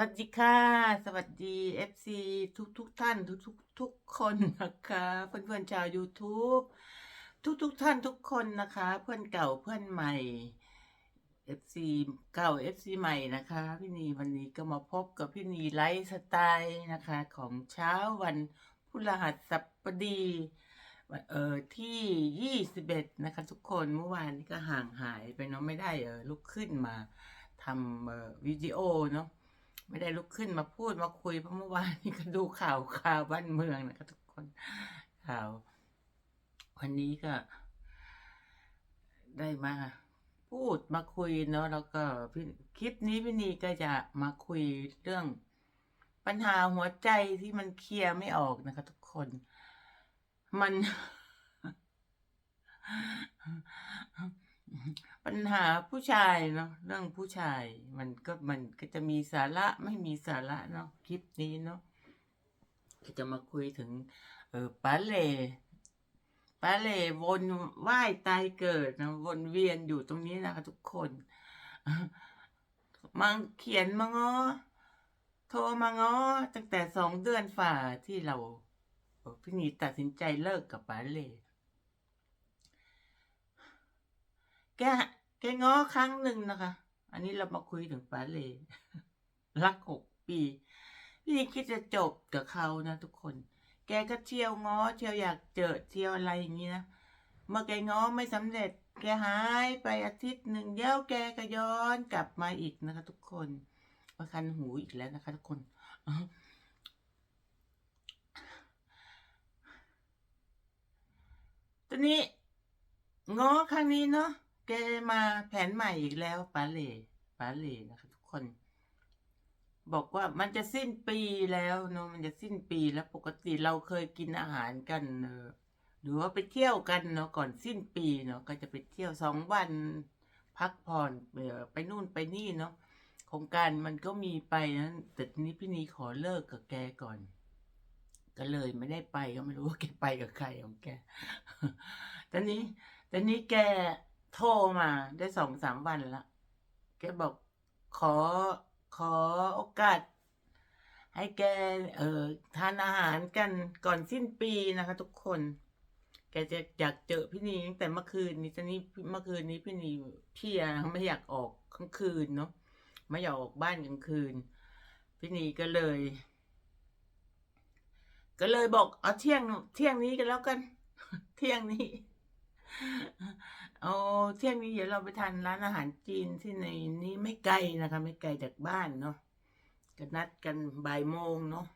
วัสดีค่ะ สวัสดี FC ทุกทุกท่านทุกทุกทุกคนนะคะเพื่อนเพื่อนชาว YouTube ทุกทุกท่านทุกคนนะคะ เพื่อนเก่าเพื่อนใหม่ FC เก่า FC ใหม่นะคะ พี่นีวันนี้ก็มาพบกับพี่นีไลฟ์สไตล์นะคะ ของเช้าวันพฤหัสบดีเอ่อที่ 21 นะคะ ทุกคนเมื่อวานนี้ก็ห่างหายไปเนาะไม่ได้เออลุกขึ้นมาทำวิดีโอเนาะ ไม่ได้ลุกขึ้นมาพูดมาคุยเพราะเมื่อวานนี้ก็ดูข่าวข่าวบ้านเมืองนะคะทุกคนข่าว วันนี้ก็ ได้มาพูดมาคุยเนาะแล้วก็คลิปนี้พี่นีก็จะมาคุยเรื่องปัญหาหัวใจที่มันเคลียร์ไม่ออกนะคะ ทุกคน มัน ปัญหาผู้ชายเนาะเรื่องผู้ชายมันก็มันก็จะมีสาระไม่มีสาระเนาะคลิปนี้เนาะก็จะมาคุยถึง เออปาเล่ป้าเล่วนว่ายตายเกิดนะวนเวียนอยู่ตรงนี้นะคะทุกคนมังเขียนมาง้อโทรมาง้อตั้งแต่สองเดือนฝ่าที่เราพี่นีตัดสินใจเลิกกับปาเล่แก แกง้อครั้งหนึ่งนะคะ อันนี้เรามาคุยถึงปาเลรักหกปีพี่นี่คิดจะจบกับเขานะ ทุกคน แกก็เที่ยวง้อเที่ยวอยากเจอเที่ยวอะไรอย่างนี้นะ เมื่อแกง้อไม่สำเร็จ แกหายไปอาทิตย์หนึ่งเดี๋ยวแกก็ย้อนกลับมาอีกนะคะ ทุกคนมาคันหูอีกแล้วนะคะ ทุกคนตอนนี้ง้อครั้งนี้เนาะ แกมาแผนใหม่อีกแล้วปาเล่ปาเล่นะคะทุกคน บอกว่ามันจะสิ้นปีแล้วเนาะมันจะสิ้นปีแล้วปกติเราเคยกินอาหารกันเออหรือว่าไปเที่ยวกันเนาะก่อนสิ้นปีเนาะก็จะไปเที่ยวสองวัน พักผ่อนไปนู่นไปนี่เนาะโครงการมันก็มีไปนะแต่ทีนี้พี่นีขอเลิกกับแกก่อน ก็เลยไม่ได้ไปก็ไม่รู้ว่าแกไปกับใครของแกตอนนี้ตอนนี้แก โทรมาได้สองสามวันละแกบอกขอขอโอกาส ให้แกเอ่อทานอาหารกันก่อนสิ้นปีนะคะ ทุกคน แกจะอยากเจอพี่นีตั้งแต่เมื่อคืนนี้ตอนนี้เมื่อคืนนี้พี่นีเพียไม่อยากออกกลางคืนเนาะไม่อยากออกบ้านกลางคืน พี่นีก็เลย ก็เลยบอกเอาเที่ยงเที่ยงนี้กันแล้วกัน เที่ยงนี้ เที่ยงนี้เดี๋ยวเราไปทานร้านอาหารจีนที่ในนี้ไม่ไกลนะคะ ไม่ไกลจากบ้านเนาะก็นัดกันบ่ายโมงเนาะ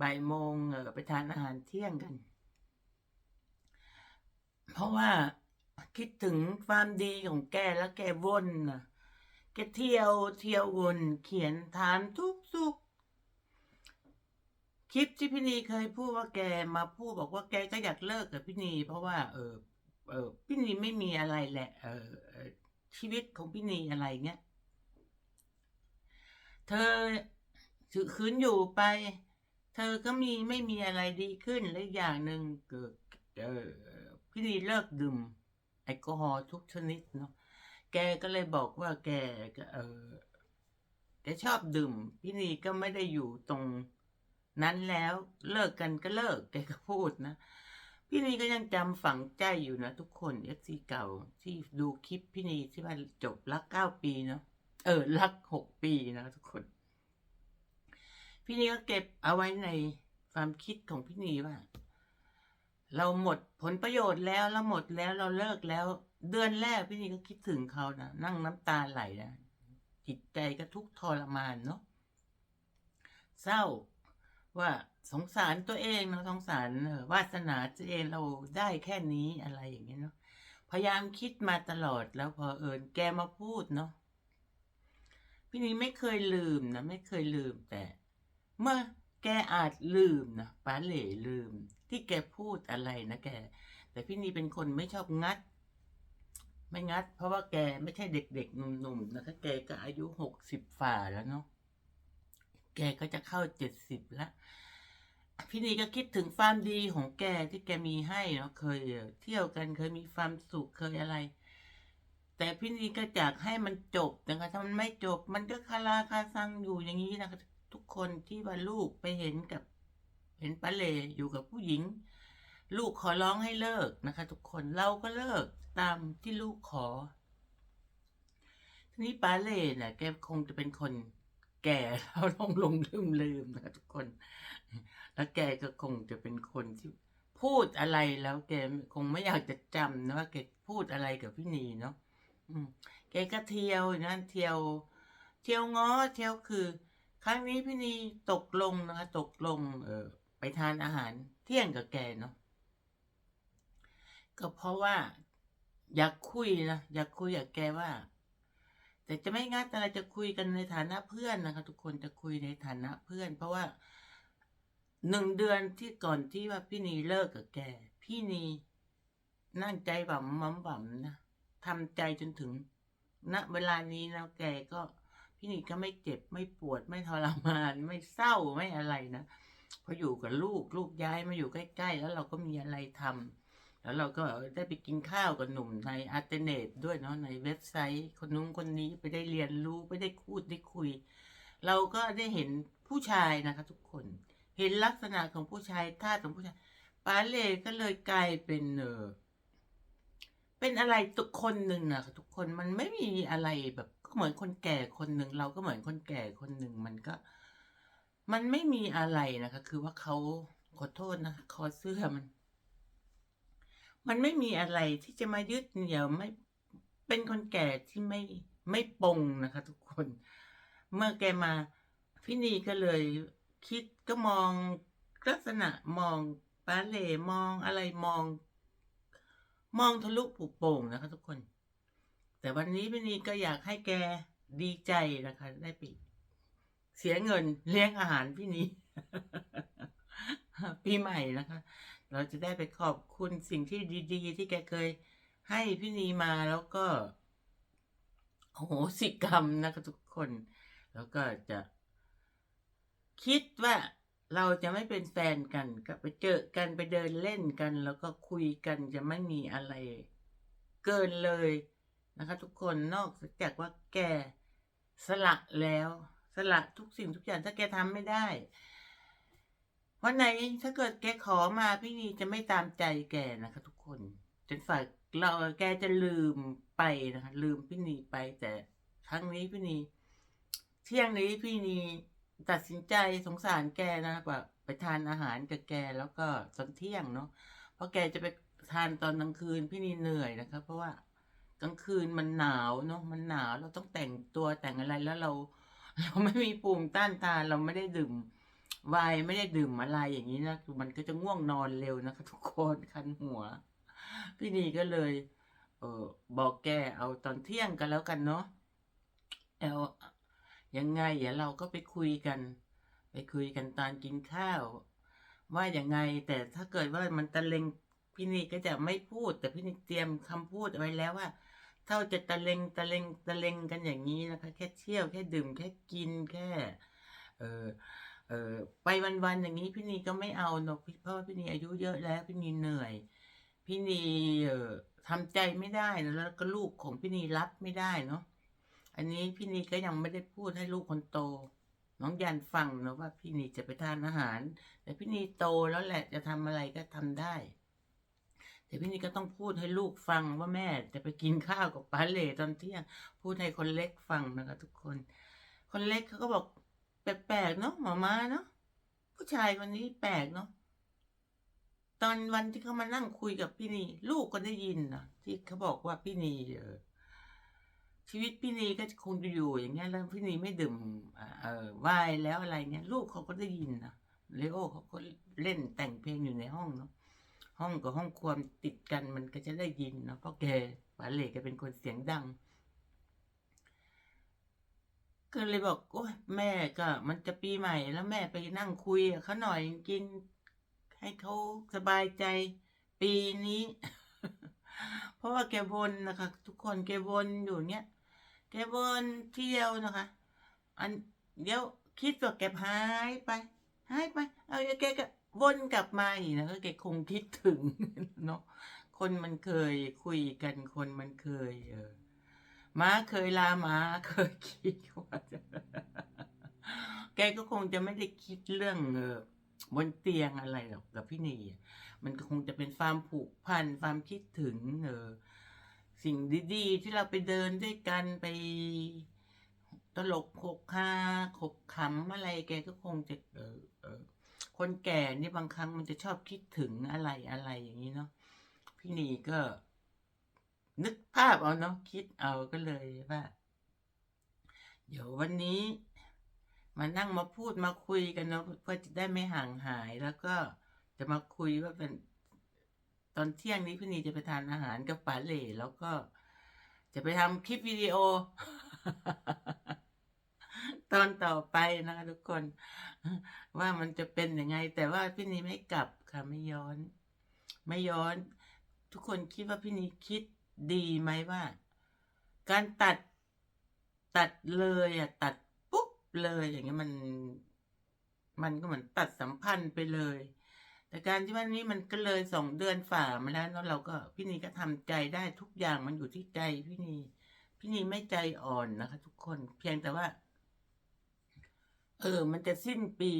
บ่ายโมงเออไปทานอาหารเที่ยงกัน เพราะว่าคิดถึงความดีของแกแล้วแกวนนะแกเที่ยวเที่ยววนเขียนถามทุกสุขคลิปที่พี่นีเคยพูดว่าแกมาพูดบอกว่าแกก็อยากเลิกกับพี่นีเพราะว่า เออ เออพี่นีไม่มีอะไรแหละ เออชีวิตของพี่นีอะไรเงี้ย เธอถือคืนอยู่ไป เธอก็มีไม่มีอะไรดีขึ้นและอย่างหนึ่งเกิดเออพี่นีเลิกดื่มแอลกอฮอล์ทุกชนิดเนาะแกก็เลยบอกว่าแกเออแกชอบดื่ม พี่นีก็ไม่ได้อยู่ตรงนั้นแล้ว เลิกกันก็เลิกแกก็พูดนะ พี่นีก็ยังจำฝังใจอยู่นะทุกคนเอฟซีเก่าที่ดูคลิปพี่นีที่ว่าจบรักเก้าปีเนาะเออรักหกปีนะทุกคน พี่นีก็เก็บเอาไว้ในความคิดของพี่นีว่า เราหมดผลประโยชน์แล้วเราหมดแล้วเราเลิกแล้ว เดือนแรกพี่นีก็คิดถึงเขานะนั่งน้ำตาไหลนะจิตใจก็ทุกทรมานเนาะเศร้า ว่าสงสารตัวเองเนาะสงสารวาสนาตัวเองเราได้แค่นี้อะไรอย่างเงี้ยเนาะพยายามคิดมาตลอดแล้วพอเอิญแกมาพูดเนาะพี่นี้ไม่เคยลืมนะไม่เคยลืมแต่ เมื่อแกอาจลืมนะป้าเหล่ลืม ที่แกพูดอะไรนะแก แต่พี่นีเป็นคนไม่ชอบงัด ไม่งัด เพราะว่าแกไม่ใช่เด็กๆหนุ่มๆนะคะแกก็อายุหกสิบฝ่าแล้วเนาะ แกก็จะเข้าเจ็ดสิบล้วพี่นีก็คิดถึงความดีของแกที่แกมีให้เนาะเคยเที่ยวกันเคยมีความสุขเคยอะไร แต่พี่นีก็อยากให้มันจบนะคะถ้ามันไม่จบ มันก็คาราคาซังอยู่อย่างนี้นะคะทุกคนที่ว่าลูกไปเห็นกับเห็นป้าเลอยู่กับผู้หญิง ลูกขอร้องให้เลิกนะคะ ทุกคนเราก็เลิกตามที่ลูกขอทีนี้ป้าเล่น่ะ แกคงจะเป็นคน แก่แล้วลงลงลืมลืมนะทุกคน แล้วแกก็คงจะเป็นคนที่พูดอะไรแล้วแกคงไม่อยากจะจำนะว่าแกพูดอะไรกับพี่นีเนาะแกก็เที่ยวนะเที่ยว เที่ยวง้อเที่ยวคือ ครั้งนี้พี่นีตกลงนะคะตกลง เออ ไปทานอาหารเที่ยงกับแกเนาะก็เพราะว่า อยากคุยนะอยากคุยกับแกว่า แต่จะไม่งัดอะไรจะคุยกันในฐานะเพื่อนนะคะทุกคนจะคุยในฐานะเพื่อน เพราะว่าหนึ่งเดือนที่ก่อนที่ว่าพี่นีเลิกกับแก พี่นีนั่งใจหวั่มมั่มหวั่มนะทำใจจนถึงณเวลานี้นะแกก็พี่นีก็ไม่เจ็บไม่ปวดไม่ทรมานไม่เศร้าไม่อะไรนะพราะอยู่กับลูกลูกย้ายมาอยู่ใกล้ ๆ แล้วเราก็มีอะไรทำ แล้วเราก็ได้ไปกินข้าวกับหนุ่มในอัลเทอร์เนทด้วยเนาะในเว็บไซต์ คนนู้นคนนี้ไปได้เรียนรู้ไปได้พูดได้คุย เราก็ได้เห็นผู้ชายนะคะทุกคน เห็นลักษณะของผู้ชายท่าของผู้ชายปาเล่ก็เลยกลายเป็นเออเป็นอะไรทุกคนหนึ่งนะทุกคนมันไม่มีอะไรแบบก็เหมือนคนแก่คนหนึ่งเราก็เหมือนคนแก่คนหนึ่งมันก็ มันไม่มีอะไรนะคะ คือว่าเขาขอโทษนะคอเสื้อมัน มันไม่มีอะไรที่จะมายึดเหนี่ยวไม่เป็นคนแก่ที่ไม่ไม่ปงนะคะ ทุกคน เมื่อแกมาพี่นีก็เลยคิดก็มองลักษณะมองปาเลมองอะไรมอง มองทะลุปุโป่งนะคะ ทุกคน แต่วันนี้พี่นีก็อยากให้แกดีใจนะคะ ได้ไปเสียเงินเลี้ยงอาหารพี่นีปีใหม่นะคะ เราจะได้ไปขอบคุณสิ่งที่ดีๆ ที่แกเคยให้พี่นีมาแล้วก็โอ้โหสิกรรมนะคะทุกคน แล้วก็จะ คิดว่าเราจะไม่เป็นแฟนกันก็ไปเจอกันไปเดินเล่นกัน แล้วก็คุยกันจะไม่มีอะไร เกินเลยนะคะ ทุกคนนอกจากว่าแกสละแล้ว สละทุกสิ่งทุกอย่างถ้าแกทำไม่ได้ วันไหนถ้าเกิดแกขอมาพี่นีจะไม่ตามใจแกนะคะทุกคนจนฝ่ายเราแกจะลืมไปนะคะลืมพี่นีไป แต่ครั้งนี้พี่นีเที่ยงนี้พี่นีตัดสินใจสงสารแกนะแบบไปทานอาหารกับแกแล้วก็ตอนเที่ยงเนาะเพราะแกจะไปทานตอนกลางคืนพี่นีเหนื่อยนะครับเพราะว่ากลางคืนมันหนาวเนาะมันหนาวเราต้องแต่งตัวแต่งอะไรแล้วเรา เราไม่มีปุ่มต้านทานเราไม่ได้ดื่ม วน์ไม่ได้ดื่มอะไรอย่างนี้นะมันก็จะง่วงนอนเร็วนะคะ ทุกคนคันหัว พี่นีก็เลย เออบอกแกเอาตอนเที่ยงกันแล้วกันเนาะแล้วยังไงเดี๋ยวเราก็ไปคุยกัน ไปคุยกันตอนกินข้าว ว่าอย่างไงแต่ถ้าเกิดว่ามันตะเลงพี่นีก็จะไม่พูด แต่พี่นีเตรียมคำพูดไว้แล้วว่าถ้าจะตะเลงตะเลงตะเลงกันอย่างนี้นะคะ แค่เที่ยวแค่ดื่มแค่กินแค่ เออ เออไปวันๆอย่างนี้พี่นีก็ไม่เอาเนอะเพราะว่าพี่นีอายุเยอะแล้วพี่นีเหนื่อย พี่นีเออทำใจไม่ได้นะแล้วก็ลูกของพี่นีรับไม่ได้เนาะอันนี้พี่นีก็ยังไม่ได้พูดให้ลูกคนโต น้องยันฟังนะว่าพี่นีจะไปทานอาหาร แต่พี่นีโตแล้วแหละจะทำอะไรก็ทำได้ แต่พี่นีก็ต้องพูดให้ลูกฟังว่าแม่จะไปกินข้าวกับป้าเล่ตอนเที่ยงพูดให้คนเล็กฟังนะคะทุกคน คนเล็กเขาก็บอก แปลกๆเนาะหมอมาเนาะผู้ชายคนนี้แปลกเนาะตอนวันที่เขามานั่งคุยกับพี่นีลูกก็ได้ยินนะที่เขาบอกว่าพี่นีเออชีวิตพี่นีก็คงจะอยู่อย่างเงี้ยแล้วพี่นีไม่ดื่มอ่าเออวายแล้วอะไรเงี้ย ลูกเขาก็ได้ยินนะเลโอเขาก็เล่นแต่งเพลงอยู่ในห้องเนาะห้องกับห้องครัวติดกันมันก็จะได้ยินเนาะเพราะแกป๋าเหล็กแกเป็นคนเสียงดัง ก็เลยบอกโอ้ยแม่ก็ มันจะปีใหม่แล้วแม่ไปนั่งคุยกับเขาหน่อยกิน ให้เขาสบายใจ ปีนี้ เพราะว่าแกวนนะคะ ทุกคนแกวนอยู่เนี้ยแกวนเที่ยวนะคะ อันเดี๋ยวคิดว่าแกหายไปหายไป เอาแกก็วนกลับมาอีกนะก็แกคงคิดถึงเนาะคนมันเคยคุยกันคนมันเคยเออ ม้าเคยลาม้าเคยคิดว่าจะแกก็คงจะไม่ได้คิดเรื่องเออบนเตียงอะไรหรอกกับพี่นีอะมันก็คงจะเป็นความผูกพันความคิดถึงเออสิ่งดีๆ ที่เราไปเดินด้วยกันไปตลกหกฮาขบขำอะไรแกก็คงจะเออเออคนแก่นี่บางครั้งมันจะชอบคิดถึงอะไรอะไรอย่างนี้เนาะพี่นีก็ นึกภาพเอาเนาะคิดเอาก็เลยว่า เดี๋ยววันนี้มานั่งมาพูดมาคุยกันเนาะเพื่อจะได้ไม่ห่างหายแล้วก็จะมาคุยว่าเป็นตอนเที่ยงนี้พี่นีจะไปทานอาหารกับป๋าเหล่แล้วก็จะไปทำคลิปวิดีโอ ตอนต่อไปนะคะทุกคน ว่ามันจะเป็นยังไง แต่ว่าพี่นีไม่กลับค่ะไม่ย้อน ไม่ย้อน ทุกคนคิดว่าพี่นีคิด ดีไหมว่า การตัดตัดเลยอะตัดปุ๊บเลยอย่างเงี้ยมัน มันก็เหมือนตัดสัมพันธ์ไปเลย แต่การที่ว่านี้มันก็เลยสองเดือนฝ่ามาแล้วเนาะเราก็พี่นีก็ทำใจได้ทุกอย่างมันอยู่ที่ใจพี่นีพี่นีไม่ใจอ่อนนะคะ ทุกคนเพียงแต่ว่า เออ มันจะสิ้นปี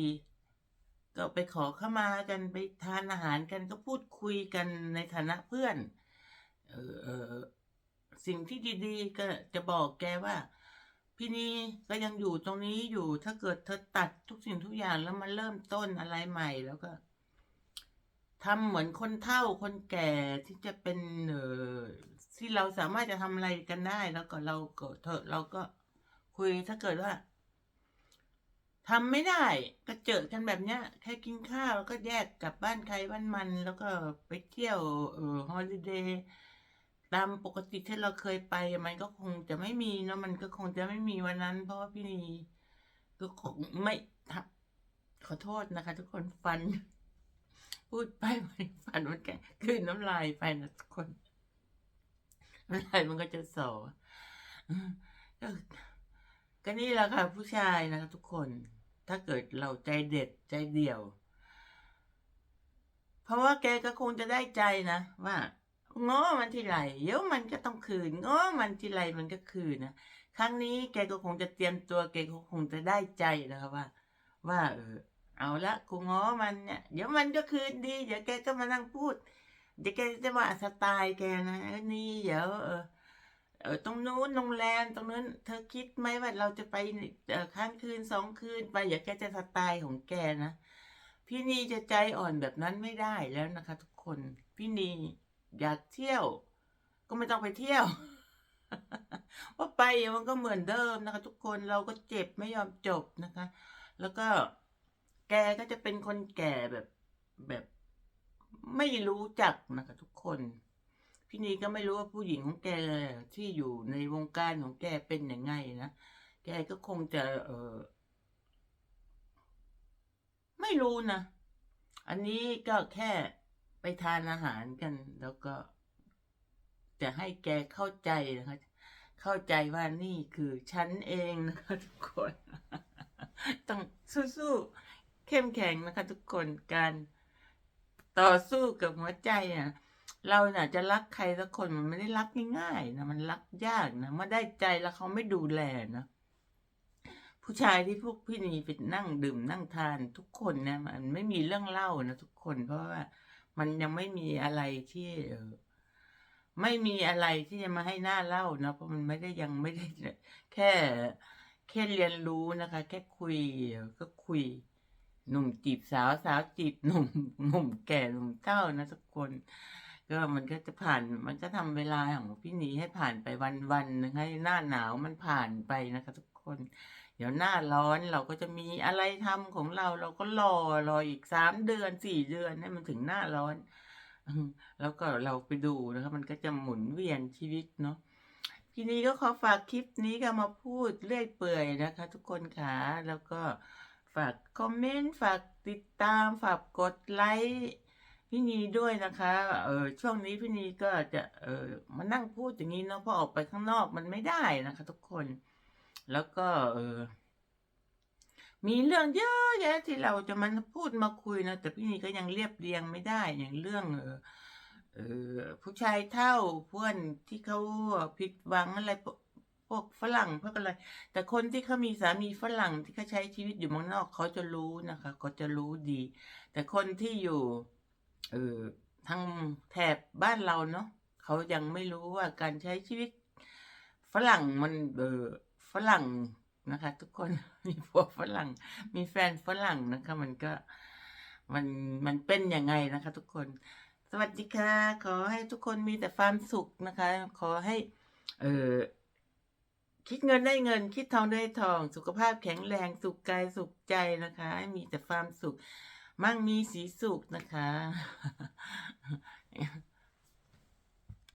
ก็ไปขอเข้ามากันไปทานอาหารกันก็พูดคุยกันในฐานะเพื่อน เออเออสิ่งที่ดีๆก็จะบอกแกว่า พี่นี่ก็ยังอยู่ตรงนี้อยู่ ถ้าเกิดเธอตัดทุกสิ่งทุกอย่างแล้วมาเริ่มต้นอะไรใหม่แล้วก็ทำเหมือนคนเฒ่าคนแก่ที่จะเป็นเออที่เราสามารถจะทำอะไรกันได้แล้วก็เราก็เถอะเราก็คุยถ้าเกิดว่าทำไม่ได้ก็เจอกันแบบเนี้ยแค่กินข้าวแล้วก็แยกกลับบ้านใครบ้านมัน แล้วก็ไปเที่ยวเออฮอลิเดย์ ตามปกติที่เราเคยไปมันก็คงจะไม่มีเนาะมันก็คงจะไม่มีวันนั้น เพราะว่าพี่นีก็คงไม่ขอโทษนะคะ ทุกคนฟัน พูดไปมันฟันมันแกคืนน้ำลายไปนะทุกคนน้ำลายมันก็จะสอก็ก็นี่แหละค่ะ ผู้ชายนะคะทุกคน ถ้าเกิดเราใจเด็ดใจเดี่ยว เพราะว่าแกก็คงจะได้ใจนะว่า ง้อมันทีไรเดี๋ยวมันก็ต้องคืนง้อมันทีไรมันก็คืนนะครั้งนี้แกก็คงจะเตรียมตัวแกก็คงจะได้ใจนะคะว่า ว่าเออเอาละกูง้อมันเนี่ยเดี๋ยวมันก็คืนดีเดี๋ยวแกก็มานั่งพูด เดี๋ยวแกจะว่าสไตล์แกนะนี่เดี๋ยวเออเออตรงนู้นโรงแรมตรงนั้น เธอคิดไหมว่าเราจะไปเออค้างคืนสองคืนไปอย่าแกจะสไตล์ของแกนะ พี่นีจะใจอ่อนแบบนั้นไม่ได้แล้วนะคะ ทุกคน พี่นี อยากเที่ยว ก็ไม่ต้องไปเที่ยวว่าไปมันก็เหมือนเดิมนะคะ ทุกคนเราก็เจ็บไม่ยอมจบนะคะ แล้วก็แกก็จะเป็นคนแก่แบบแบบไม่รู้จักนะคะทุกคน พี่นีก็ไม่รู้ว่าผู้หญิงของแกที่อยู่ในวงการของแกเป็นยังไงนะแกก็คงจะเออไม่รู้นะ อันนี้ก็แค่ ไปทานอาหารกัน แล้วก็ จะให้แกเข้าใจนะคะ เข้าใจว่านี่คือฉันเองนะคะทุกคน ต้องสู้ๆเข้มแข็งนะคะ ทุกคนการต่อสู้กับหัวใจอะเราน่ะจะรักใครสักคนมันไม่ได้รักง่ายๆนะมันรักยากนะเมื่อได้ใจแล้วเขาไม่ดูแลนะผู้ชายที่พวกพี่นีไปนั่งดื่มนั่งทานทุกคนนะมันไม่มีเรื่องเล่านะทุกคนเพราะว่า มันยังไม่มีอะไรที่เออไม่มีอะไรที่จะมาให้หน้าเล่านะเพราะมันไม่ได้ยังไม่ได้ แค่แค่เรียนรู้นะคะ แค่คุยก็คุย หนุ่มจีบสาวสาวจีบหนุ่มหนุ่มแก่หนุ่มเฒ่านะทุกคน ก็มันก็จะผ่าน มันก็ทำเวลาของพี่หนีให้ผ่านไปวันวันหนึงให้หน้าหนาวมันผ่านไปนะคะ ทุกคน เดี๋ยวหน้าร้อนเราก็จะมีอะไรทำของเราเราก็รอรออีกสามเดือนสี่เดือนให้มันถึงหน้าร้อน แล้วก็เราไปดูนะครับมันก็จะหมุนเวียนชีวิตเนาะทีนี้ก็ขอฝากคลิปนี้ก็มาพูดเรื่อยเปื่อยนะคะ ทุกคนค่ะแล้วก็ฝากคอมเมนต์ฝากติดตามฝากกดไลค์พี่นีด้วยนะคะเออช่วงนี้พี่นีก็จะเออมานั่งพูดอย่างนี้เนาะเพอออกไปข้างนอกมันไม่ได้นะคะ ทุกคน แล้วก็เออมีเรื่องเยอะแยะที่เราจะมาพูดมาคุยนะแต่พี่นีก็ยังเรียบเรียงไม่ได้อย่างเรื่อง เออเออผู้ชายเท่าเพื่อนที่เขาผิดหวังอะไรพวกฝรั่งพวกอะไร แต่คนที่เขามีสามีฝรั่งที่เขาใช้ชีวิตอยู่เมืองนอกเขาจะรู้นะคะเขาจะรู้ดี แต่คนที่อยู่ เออทางแถบบ้านเราเนาะเขายังไม่รู้ว่าการใช้ชีวิตฝรั่งมันเออ ฝรั่งนะคะ ทุกคนมีพวกฝรั่ง มีแฟนฝรั่งนะคะ มันก็มันมันเป็นยังไงนะคะ ทุกคน สวัสดีค่ะ ขอให้ทุกคนมีแต่ความสุขนะคะ ขอให้ เออคิดเงินได้เงิน คิดทองได้ทอง สุขภาพแข็งแรงสุขกายสุขใจนะคะให้มีแต่ความสุข มั่งมีสีสุขนะคะ